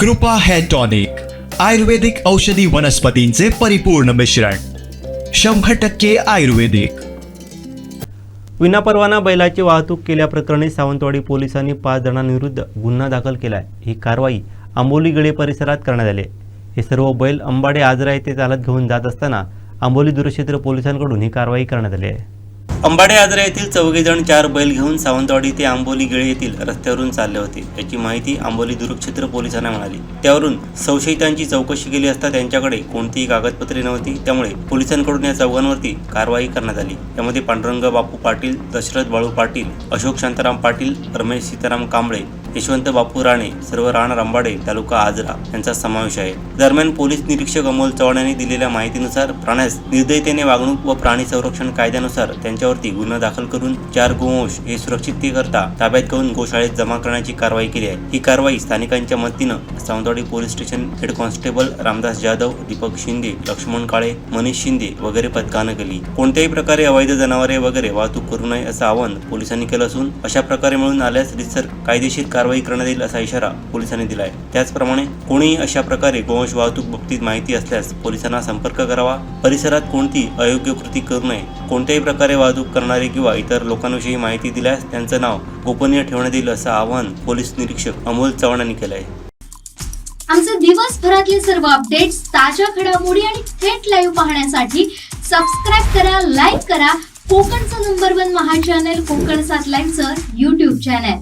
कृपा hair tonic आयुर्वेदिक औषधी वनस्पतींचे परिपूर्ण मिश्रण शंभर टक्के आयुर्वेदिक. विनापरवाना बैलाची वाहतूक केल्याप्रकरणी सावंतवाडी पोलिसांनी पाच जणांविरुद्ध गुन्हा दाखल केला आहे ही कारवाई आंबोली गळे परिसरात करण्यात आली. हे सर्व बैल अंबाडे आजरा येथे चालत घेऊन जात असताना आंबोली दूरक्षेत्र पोलिसांकडून ही कारवाई करण्यात आली आहे. अंबाडे आजरा येथील चौघे जण चार बैल घेऊन सावंतवाडी ते आंबोली गिळे येथील रस्त्यावरून चालले होते. याची माहिती आंबोली दूरक्षेत्र पोलिसांना मिळाली. त्यावरून संशयितांची चौकशी केली असता त्यांच्याकडे कोणतीही कागदपत्रे नव्हती. त्यामुळे पोलिसांकडून या चौघांवरती कारवाई करण्यात आली. यामध्ये पांडुरंग बापू पाटील दशरथ बाळू पाटील अशोक शांताराम पाटील रमेश सीताराम कांबळे यशवंत बापू राणे सर्व राणा रांबाडे तालुका आजरा यांचा समावेश आहे. दरम्यान पोलीस निरीक्षक अमोल चव्हाण यांनी दिलेल्या माहितीनुसार प्राण्यास निर्दयतेने वागणूक व प्राणी संरक्षण कायद्यानुसार त्यांच्यावरती गुन्हा दाखल करून चार गोवंश हे सुरक्षिततेकरता ताब्यात घेऊन गोशाळेत जमा करण्याची कारवाई केली आहे. ही कारवाई स्थानिकांच्या मदतीनं Sawantwadi police station head constable Ramdas Jadhav Deepak Shinde Laxman Kale Manish Shinde वगैरे पथकानं केली. कोणत्याही प्रकारे अवैध जनावरे वगैरे वाहतूक करू नये असं आवाहन पोलिसांनी केलं असून अशा प्रकारे मिळून आल्यास रितसर कायदेशीर कारवाई करण्यात येईल असा इशारा पोलिसांनी दिला आहे त्याचप्रमाणे कोणीही अशा प्रकारे गोवंश वाहतूक बाबतीत माहिती असल्यास पोलिसांना संपर्क करावा. परिसरात कोणती अयोग्य कृती करू नये कोणत्याही प्रकारे वाहतूक करणारे किंवा इतर लोकांविषयी माहिती दिल्यास त्यांचं नाव गोपनीय ठेवण्यात येईल असं आवाहन पोलीस निरीक्षक अमोल चव्हाण यांनी केलं आहे आमचे दिवसभरातले सर्व अपडेट्स ताज्या घडामोडी आणि थेट लाईव्ह पाहण्यासाठी सबस्क्राईब करा लाईक करा. कोकणचं नंबर वन महा चॅनल कोकण सात लाईव्हचं युट्यूब चॅनल